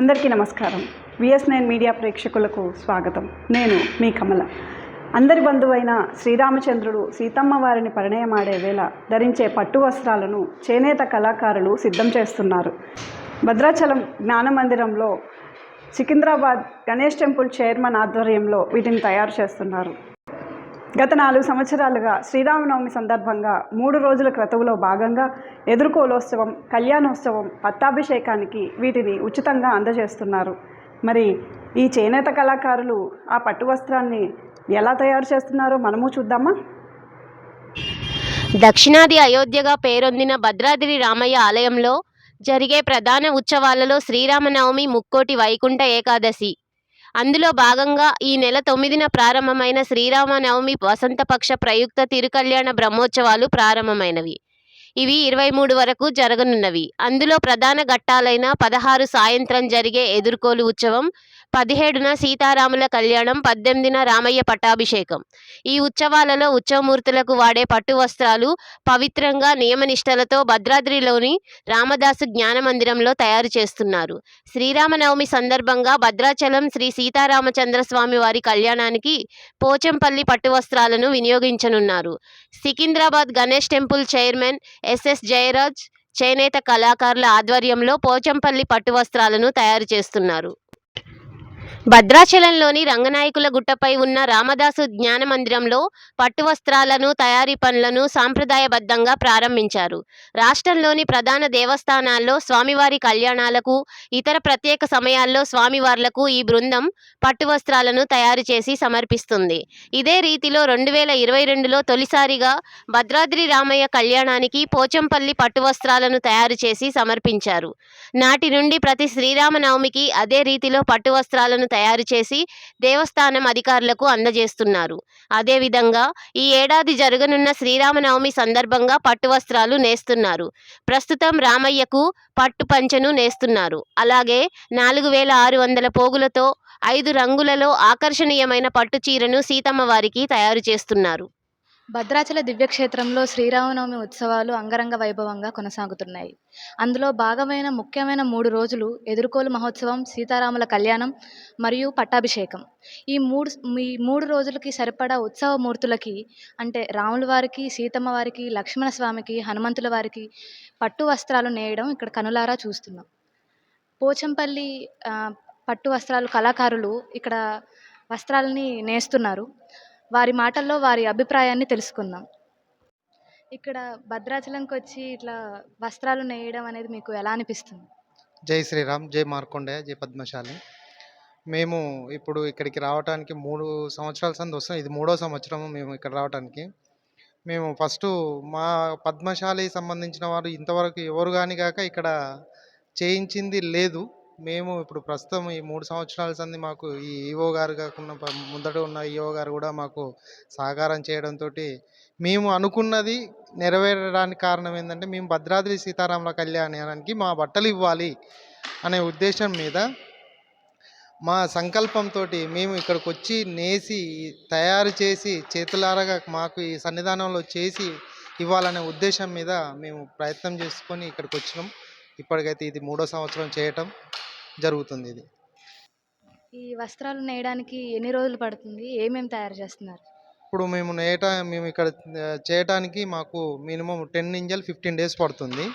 అందరికీ నమస్కారం. VS nine media ప్రేక్షకులకు స్వాగతం. నేను మీ కమల. అందరి బంధువైన శ్రీరామచంద్రుడు సీతమ్మ వారిని పరిణయమాడే వేళ ధరించే పట్టు వస్త్రాలను చేనేత కళాకారులు సిద్ధం చేస్తున్నారు. భద్రాచలం జ్ఞాన మందిరంలో సికింద్రాబాద్ గణేష్ టెంపుల్ చైర్మన్ ఆధ్వర్యంలో వీటిని తయారు చేస్తున్నారు. గత నాలుగు సంవత్సరాలుగా శ్రీరామనవమి సందర్భంగా మూడు రోజుల క్రతువులో భాగంగా ఎదుర్కోలోత్సవం కళ్యాణోత్సవం పట్టాభిషేకానికి వీటిని ఉచితంగా అందజేస్తున్నారు. మరి ఈ చేనేత కళాకారులు ఆ పట్టు వస్త్రాన్ని ఎలా తయారు చేస్తున్నారో మనము చూద్దామా? దక్షిణాది అయోధ్యగా పేరొందిన భద్రాద్రి రామయ్య ఆలయంలో జరిగే ప్రధాన ఉత్సవాలలో శ్రీరామనవమి ముక్కోటి వైకుంఠ ఏకాదశి. అందులో భాగంగా ఈ నెల తొమ్మిదిన ప్రారంభమైన శ్రీరామనవమి వసంతపక్ష ప్రయుక్త తిరుకల్యాణ బ్రహ్మోత్సవాలు ప్రారంభమైనవి. ఇవి ఇరవై మూడు వరకు జరగనున్నవి. అందులో ప్రధాన ఘట్టాలైన పదహారు సాయంత్రం జరిగే ఎదుర్కోలు ఉత్సవం పదిహేడున సీతారాముల కళ్యాణం పద్దెనిమిదిన రామయ్య పట్టాభిషేకం. ఈ ఉత్సవాలలో ఉత్సవమూర్తులకు వాడే పట్టు వస్త్రాలు పవిత్రంగా నియమనిష్టలతో భద్రాద్రిలోని రామదాసు జ్ఞాన మందిరంలో తయారు చేస్తున్నారు. శ్రీరామనవమి సందర్భంగా భద్రాచలం శ్రీ సీతారామచంద్ర స్వామి వారి కళ్యాణానికి పోచంపల్లి పట్టు వస్త్రాలను వినియోగించనున్నారు. Secunderabad Ganesh temple chairman S S Jayaraj చేనేత కళాకారుల ఆధ్వర్యంలో పోచంపల్లి పట్టు వస్త్రాలను తయారు చేస్తున్నారు. భద్రాచలంలోని రంగనాయకుల గుట్టపై ఉన్న రామదాసు జ్ఞాన మందిరంలో పట్టు వస్త్రాలను తయారీ పనులను సాంప్రదాయబద్ధంగా ప్రారంభించారు. రాష్ట్రంలోని ప్రధాన దేవస్థానాల్లో స్వామివారి కళ్యాణాలకు ఇతర ప్రత్యేక సమయాల్లో స్వామివార్లకు ఈ బృందం పట్టు వస్త్రాలను తయారు చేసి సమర్పిస్తుంది. ఇదే రీతిలో రెండు వేల ఇరవై రెండులో తొలిసారిగా భద్రాద్రి రామయ్య కళ్యాణానికి పోచంపల్లి పట్టు వస్త్రాలను తయారు చేసి సమర్పించారు. నాటి నుండి ప్రతి శ్రీరామనవమికి అదే రీతిలో పట్టు వస్త్రాలను తయారు చేసి దేవస్థానం అధికారులకు అందజేస్తున్నారు. అదేవిధంగా ఈ ఏడాది జరగనున్న శ్రీరామనవమి సందర్భంగా పట్టు వస్త్రాలు నేస్తున్నారు. ప్రస్తుతం రామయ్యకు పట్టు పంచను నేస్తున్నారు. అలాగే నాలుగు వేల ఆరు వందల పోగులతో ఐదు రంగులలో ఆకర్షణీయమైన పట్టు చీరను సీతమ్మ వారికి తయారు చేస్తున్నారు. భద్రాచల దివ్యక్షేత్రంలో శ్రీరామనవమి ఉత్సవాలు అంగరంగ వైభవంగా కొనసాగుతున్నాయి. అందులో భాగమైన ముఖ్యమైన మూడు రోజులు ఎదుర్కోలు మహోత్సవం సీతారాముల కళ్యాణం మరియు పట్టాభిషేకం. ఈ మూడు ఈ మూడు రోజులకి సరిపడా ఉత్సవ మూర్తులకి అంటే రాముల వారికి సీతమ్మ వారికి లక్ష్మణ స్వామికి హనుమంతుల వారికి పట్టు వస్త్రాలు నేయడం ఇక్కడ కనులారా చూస్తున్నాం. పోచంపల్లి పట్టు వస్త్రాలు కళాకారులు ఇక్కడ వస్త్రాలని నేస్తున్నారు. వారి మాటల్లో వారి అభిప్రాయాన్ని తెలుసుకుందాం. ఇక్కడ భద్రాచలంకి వచ్చి ఇట్లా వస్త్రాలు నేయడం అనేది మీకు ఎలా అనిపిస్తుంది? జై శ్రీరామ్ జై మార్కొండయ్య జై పద్మశాలి. మేము ఇప్పుడు ఇక్కడికి రావడానికి మూడు సంవత్సరాల సంది వస్తాం ఇది మూడో సంవత్సరం మేము ఇక్కడ రావడానికి మేము ఫస్ట్ మా పద్మశాలి సంబంధించిన వారు ఇంతవరకు ఎవరు కానీ కాక ఇక్కడ చేయించింది లేదు. మేము ఇప్పుడు ప్రస్తుతం ఈ మూడు సంవత్సరాల సంది మాకు ఈ ఈఓ గారు కాకుండా ముందట ఉన్న ఈఓ గారు కూడా మాకు సహకారం చేయడంతో మేము అనుకున్నది నెరవేరడానికి కారణం ఏంటంటే మేము భద్రాద్రి సీతారాముల కళ్యాణానికి మా బట్టలు ఇవ్వాలి అనే ఉద్దేశం మీద మా సంకల్పంతో మేము ఇక్కడికి వచ్చి నేసి తయారు చేసి చేతులారగా మాకు ఈ సన్నిధానంలో చేసి ఇవ్వాలనే ఉద్దేశం మీద మేము ప్రయత్నం చేసుకొని ఇక్కడికి వచ్చినాం. ఇప్పటికైతే ఇది మూడో సంవత్సరం చేయటం జరుగుతుంది ఇది. ఈ వస్త్రాలు నేయడానికి ఎన్ని రోజులు పడుతుంది? ఏమేమి తయారు చేస్తున్నారు? ఇప్పుడు మేము నేట మేము ఇక్కడ చేయటానికి మాకు మినిమం టెన్ ఇంజల్ ఫిఫ్టీన్ డేస్ పడుతుంది.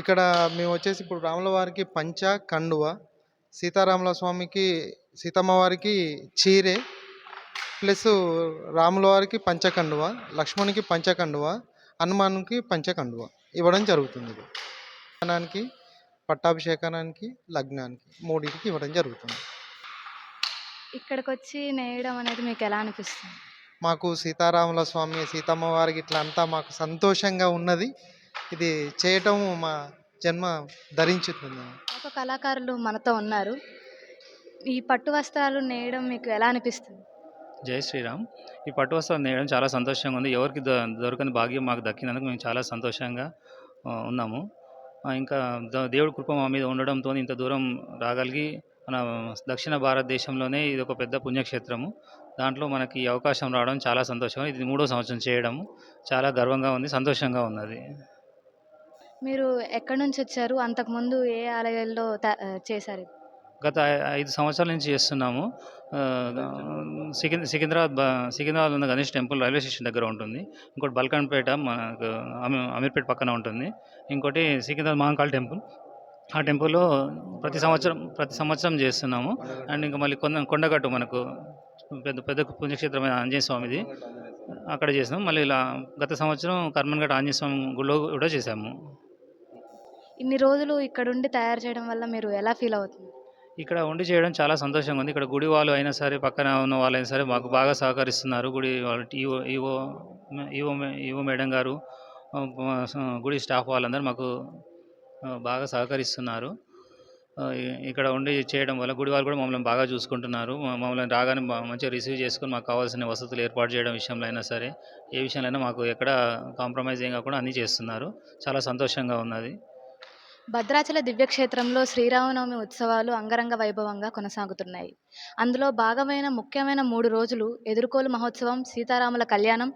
ఇక్కడ మేము వచ్చేసి ఇప్పుడు రాముల వారికి పంచ కండువ సీతారాముల స్వామికి సీతమ్మ వారికి చీరె ప్లస్ రాముల వారికి పంచకండువ లక్ష్మణునికి పంచకండువ హనుమాన్కి పంచకండువ ఇవ్వడం జరుగుతుంది. లగ్నానికి పట్టాభిషేకానికి లగ్నానికి మూడింటికి ఇవ్వడం జరుగుతుంది. ఇక్కడికి వచ్చి నేయడం అనేది మీకు ఎలా అనిపిస్తుంది? మాకు సీతారాముల స్వామి సీతమ్మ వారికి ఇట్లా అంతా మాకు సంతోషంగా ఉన్నది. ఇది చేయటం మా జన్మ ధరించుతుంది. ఒక కళాకారులు మనతో ఉన్నారు. ఈ పట్టు వస్త్రాలు నేయడం మీకు ఎలా అనిపిస్తుంది? జై శ్రీరామ్. ఈ పట్టు వస్త్రాలు నేయడం చాలా సంతోషంగా ఉంది. ఎవరికి దొరకని భాగ్యం మాకు దక్కినందుకు మేము చాలా సంతోషంగా ఉన్నాము. ఇంకా ద- దేవుడి కృప మా మీద ఉండడంతో ఇంత దూరం రాగలిగి మన దక్షిణ భారతదేశంలోనే ఇది ఒక పెద్ద పుణ్యక్షేత్రము. దాంట్లో మనకి అవకాశం రావడం చాలా సంతోషం. ఇది మూడో సంవత్సరం చేయడము. చాలా గర్వంగా ఉంది సంతోషంగా ఉన్నది. మీరు ఎక్కడి నుంచి వచ్చారు? అంతకుముందు ఏ ఆలయాల్లో చేశారు? గత ఐదు సంవత్సరాల నుంచి చేస్తున్నాము. సికింద్ర సికింద్రాబాద్ సికింద్రాబాద్ ఉన్న గణేష్ టెంపుల్ రైల్వే స్టేషన్ దగ్గర ఉంటుంది. ఇంకోటి బల్కన్పేట మనకు అమీర్పేట పక్కన ఉంటుంది. ఇంకోటి సికింద్రాబాద్ మహంకాళ్ టెంపుల్. ఆ టెంపుల్లో ప్రతి సంవత్సరం ప్రతి సంవత్సరం చేస్తున్నాము. అండ్ ఇంకా మళ్ళీ కొండ కొండగట్టు మనకు పెద్ద పెద్ద పుణ్యక్షేత్రమైన ఆంజనేయ స్వామిది అక్కడ చేసాము మళ్ళీ ఇలా గత సంవత్సరం కర్మన్ఘట్ ఆంజనేయ స్వామి గుడిలో కూడా చేసాము ఇన్ని రోజులు ఇక్కడ ఉండి తయారు చేయడం వల్ల మీరు ఎలా ఫీల్ అవుతుంది ఇక్కడ ఉండి చేయడం చాలా సంతోషంగా ఉంది. ఇక్కడ గుడి వాళ్ళు అయినా సరే పక్కన ఉన్న వాళ్ళైనా సరే మాకు బాగా సహకరిస్తున్నారు. గుడి వాళ్ళు EO EO EO EO madam గారు గుడి స్టాఫ్ వాళ్ళందరూ మాకు బాగా సహకరిస్తున్నారు. ఇక్కడ ఉండి చేయడం వల్ల గుడి వాళ్ళు కూడా మమ్మల్ని బాగా చూసుకుంటున్నారు. మమ్మల్ని రాగానే మంచిగా రిసీవ్ చేసుకుని మాకు కావాల్సిన వసతులు ఏర్పాటు చేయడం విషయంలో అయినా సరే ఏ విషయంలో అయినా మాకు ఎక్కడ కాంప్రమైజ్ ఏం కాకుండా అన్నీ చేస్తున్నారు. చాలా సంతోషంగా ఉన్నది. భద్రాచల దివ్యక్షేత్రంలో శ్రీరామనవమి ఉత్సవాలు అంగరంగ వైభవంగా కొనసాగుతున్నాయి. అందులో భాగమైన ముఖ్యమైన మూడు రోజులు ఎదుర్కోలు మహోత్సవం సీతారాముల కళ్యాణం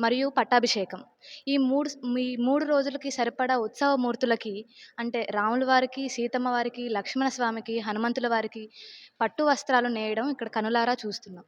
మరియు పట్టాభిషేకం. ఈ మూడు ఈ మూడు రోజులకి సరిపడా ఉత్సవ మూర్తులకి అంటే రాముల వారికి సీతమ్మ వారికి లక్ష్మణ స్వామికి హనుమంతుల వారికి పట్టు వస్త్రాలు నేయడం ఇక్కడ కనులారా చూస్తున్నాం.